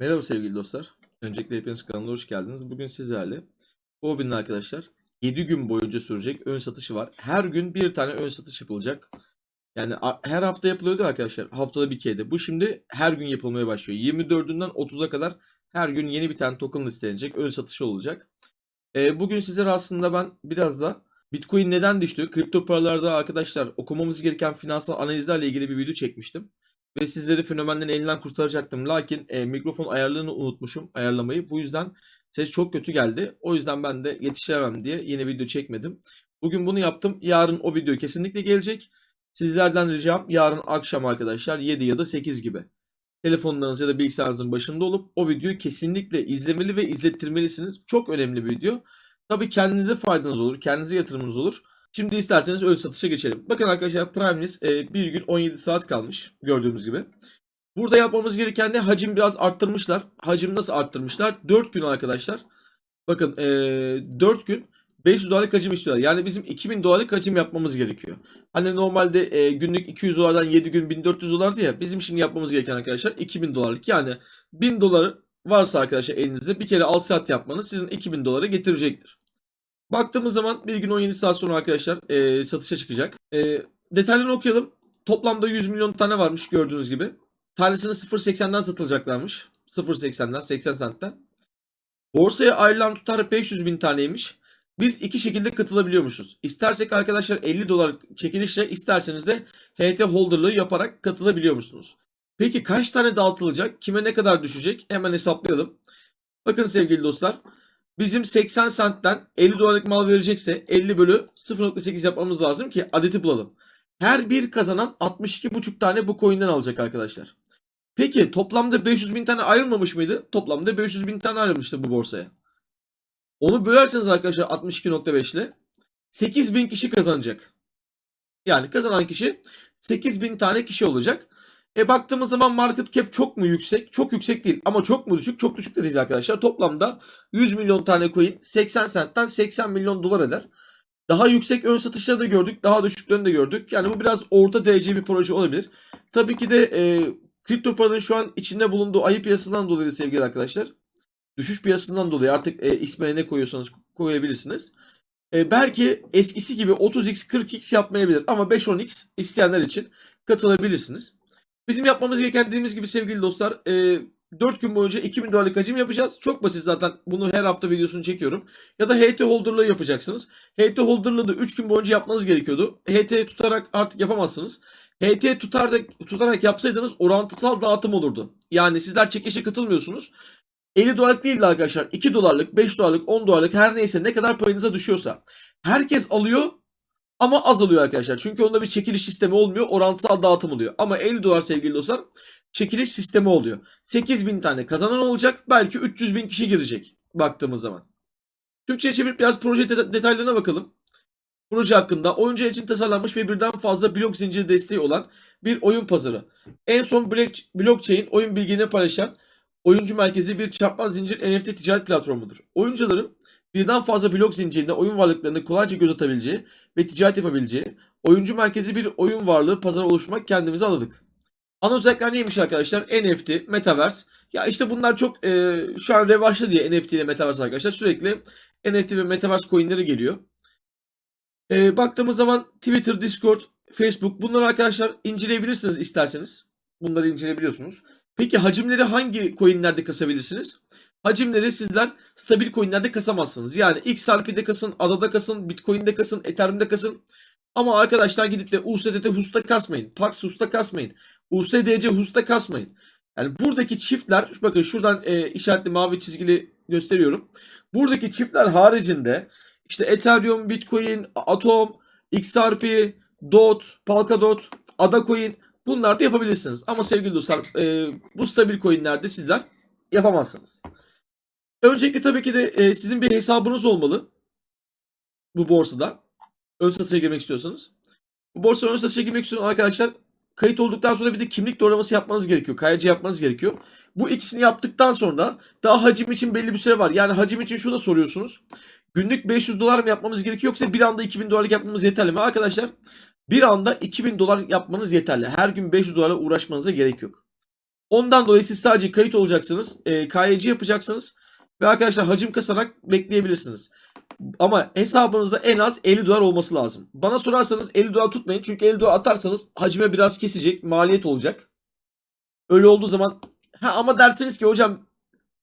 Merhaba sevgili dostlar. Öncelikle hepiniz kanalına hoş geldiniz. Bugün sizlerle Bobin'in arkadaşlar 7 gün boyunca sürecek ön satışı var. Her gün bir tane ön satış yapılacak. Yani her hafta yapılıyordu arkadaşlar. Haftada bir kere. Bu şimdi her gün yapılmaya başlıyor. 24'ünden 30'a kadar her gün yeni bir tane token listelenecek. Ön satışı olacak. Ee, bugün sizlere aslında ben biraz da Bitcoin neden düştü? Kripto paralarda arkadaşlar okumamız gereken finansal analizlerle ilgili bir video çekmiştim ve sizleri fenomenlerin elinden kurtaracaktım. Lakin e, mikrofon ayarlarını unutmuşum ayarlamayı. Bu yüzden ses çok kötü geldi. O yüzden ben de yetiştiremem diye yeni video çekmedim. Bugün bunu yaptım. Yarın o video kesinlikle gelecek. Sizlerden ricam yarın akşam arkadaşlar 7 ya da 8 gibi telefonlarınız ya da bilgisayarınızın başında olup o videoyu kesinlikle izlemeli ve izlettirmelisiniz. Çok önemli bir video. Tabii kendinize faydanız olur, kendinize yatırımınız olur. Şimdi isterseniz ön satışa geçelim. Bakın arkadaşlar Prime List e, bir gün 17 saat kalmış gördüğümüz gibi. Burada yapmamız gereken ne? Hacim biraz arttırmışlar. Hacim nasıl arttırmışlar? 4 gün arkadaşlar. Bakın e, 4 gün 500 dolarlık hacim istiyorlar. Yani bizim 2000 dolarlık hacim yapmamız gerekiyor. Hani normalde e, günlük 200 dolardan 7 gün 1400 dolardı ya. Bizim şimdi yapmamız gereken arkadaşlar 2000 dolarlık. Yani 1000 dolar varsa arkadaşlar elinizde bir kere al saat yapmanız sizin 2000 dolara getirecektir. Baktığımız zaman bir gün 17 saat sonra arkadaşlar e, satışa çıkacak. E, detaylarını okuyalım. Toplamda 100 milyon tane varmış gördüğünüz gibi. Tanesini 0.80'den satılacaklarmış. 0.80'den 80 centten. Borsaya ayrılan tutar 500 bin taneymiş. Biz iki şekilde katılabiliyormuşuz. İstersek arkadaşlar 50 dolar çekilişle isterseniz de HT holderlığı yaparak katılabiliyormuşsunuz. Peki kaç tane dağıtılacak? Kime ne kadar düşecek? Hemen hesaplayalım. Bakın sevgili dostlar. Bizim 80 centten 50 dolarlık mal verecekse 50 bölü 0.8 yapmamız lazım ki adeti bulalım. Her bir kazanan 62,5 tane bu coin'den alacak arkadaşlar. Peki toplamda 500 bin tane ayrılmamış mıydı? Toplamda 500 bin tane ayrılmıştı bu borsaya. Onu bölerseniz arkadaşlar 62.5 ile 8 bin kişi kazanacak. Yani kazanan kişi 8 bin tane kişi olacak. E baktığımız zaman market cap çok mu yüksek? Çok yüksek değil ama çok mu düşük? Çok düşük de değil arkadaşlar. Toplamda 100 milyon tane coin 80 centten 80 milyon dolar eder. Daha yüksek ön satışları da gördük. Daha düşüklerini de gördük. Yani bu biraz orta derece bir proje olabilir. Tabii ki de e, kripto paranın şu an içinde bulunduğu ayı piyasasından dolayı sevgili arkadaşlar. Düşüş piyasasından dolayı artık e, ismine ne koyuyorsanız koyabilirsiniz. E, belki eskisi gibi 30x 40x yapmayabilir ama 5-10x isteyenler için katılabilirsiniz. Bizim yapmamız gereken dediğimiz gibi sevgili dostlar e, 4 gün boyunca 2000 dolarlık hacim yapacağız. Çok basit zaten bunu her hafta videosunu çekiyorum. Ya da HT holderlığı yapacaksınız. HT holderlığı da 3 gün boyunca yapmanız gerekiyordu. HT tutarak artık yapamazsınız. HT tutarak, tutarak yapsaydınız orantısal dağıtım olurdu. Yani sizler çekişe katılmıyorsunuz. 50 dolarlık değil de arkadaşlar 2 dolarlık, 5 dolarlık, 10 dolarlık her neyse ne kadar payınıza düşüyorsa. Herkes alıyor ama az alıyor arkadaşlar. Çünkü onda bir çekiliş sistemi olmuyor. Orantısal dağıtım oluyor. Ama 50 dolar sevgili dostlar çekiliş sistemi oluyor. 8000 tane kazanan olacak. Belki 300 bin kişi girecek baktığımız zaman. Türkçe'ye çevirip biraz proje deta- detaylarına bakalım. Proje hakkında oyuncu için tasarlanmış ve birden fazla blok zinciri desteği olan bir oyun pazarı. En son block- blockchain oyun bilgilerini paylaşan oyuncu merkezi bir çarpmaz zincir NFT ticaret platformudur. Oyuncuların birden fazla blok zincirinde oyun varlıklarını kolayca göz atabileceği ve ticaret yapabileceği oyuncu merkezi bir oyun varlığı pazarı oluşmak kendimize aladık. Ana özellikler neymiş arkadaşlar? NFT, Metaverse. Ya işte bunlar çok e, şu an revaçlı diye NFT ile Metaverse arkadaşlar. Sürekli NFT ve Metaverse coinleri geliyor. E, baktığımız zaman Twitter, Discord, Facebook bunları arkadaşlar inceleyebilirsiniz isterseniz. Bunları inceleyebiliyorsunuz. Peki hacimleri hangi coinlerde kasabilirsiniz? Hacimleri sizler stabil coinlerde kasamazsınız. Yani XRP'de kasın, ADA'da kasın, Bitcoin'de kasın, Ethereum'de kasın. Ama arkadaşlar gidip de USDT HUS'ta kasmayın. Pax HUS'ta kasmayın. USDC HUS'ta kasmayın. Yani buradaki çiftler bakın şuradan e, işaretli mavi çizgili gösteriyorum. Buradaki çiftler haricinde işte Ethereum, Bitcoin, Atom, XRP, DOT, Polkadot, ADA Coin bunlar da yapabilirsiniz. Ama sevgili dostlar e, bu stabil coinlerde sizler yapamazsınız. Öncelikle tabii ki de e, sizin bir hesabınız olmalı. Bu borsada. Ön satışa girmek istiyorsanız. Bu borsada ön satışa girmek istiyorsanız arkadaşlar kayıt olduktan sonra bir de kimlik doğraması yapmanız gerekiyor. KYC yapmanız gerekiyor. Bu ikisini yaptıktan sonra daha hacim için belli bir süre var. Yani hacim için şunu da soruyorsunuz. Günlük 500 dolar mı yapmamız gerekiyor yoksa bir anda 2000 dolarlık yapmamız yeterli mi? Arkadaşlar bir anda 2000 dolar yapmanız yeterli. Her gün 500 dolarla uğraşmanıza gerek yok. Ondan dolayı siz sadece kayıt olacaksınız. E, KYC yapacaksınız. Ve arkadaşlar hacim kasarak bekleyebilirsiniz. Ama hesabınızda en az 50 dolar olması lazım. Bana sorarsanız 50 dolar tutmayın. Çünkü 50 dolar atarsanız hacime biraz kesecek. Maliyet olacak. Öyle olduğu zaman ha ama dersiniz ki hocam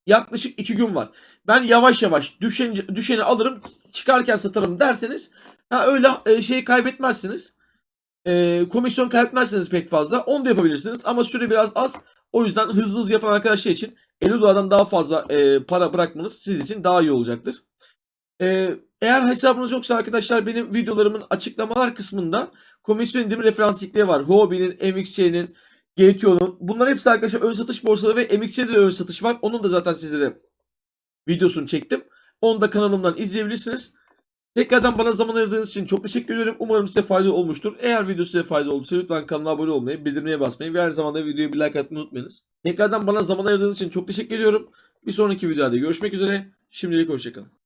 yaklaşık 2 gün var. Ben yavaş yavaş düşen, düşeni alırım çıkarken satarım derseniz ha öyle e, şey kaybetmezsiniz. E, komisyon kaybetmezsiniz pek fazla. Onu da yapabilirsiniz ama süre biraz az. O yüzden hızlı hızlı yapan arkadaşlar için 50 dolardan daha fazla e, para bırakmanız sizin için daha iyi olacaktır. E, eğer hesabınız yoksa arkadaşlar benim videolarımın açıklamalar kısmında komisyon indirimi referans linkleri var. Huobi'nin, MXC'nin, GTO'nun. Bunlar hepsi arkadaşlar ön satış borsaları ve MXC'de de ön satış var. Onun da zaten sizlere videosunu çektim. Onu da kanalımdan izleyebilirsiniz. Tekrardan bana zaman ayırdığınız için çok teşekkür ederim. Umarım size faydalı olmuştur. Eğer video size faydalı olduysa lütfen kanala abone olmayı, bildirimeye basmayı ve her zaman da videoyu bir like atmayı unutmayınız. Tekrardan bana zaman ayırdığınız için çok teşekkür ediyorum. Bir sonraki videoda görüşmek üzere. Şimdilik hoşçakalın.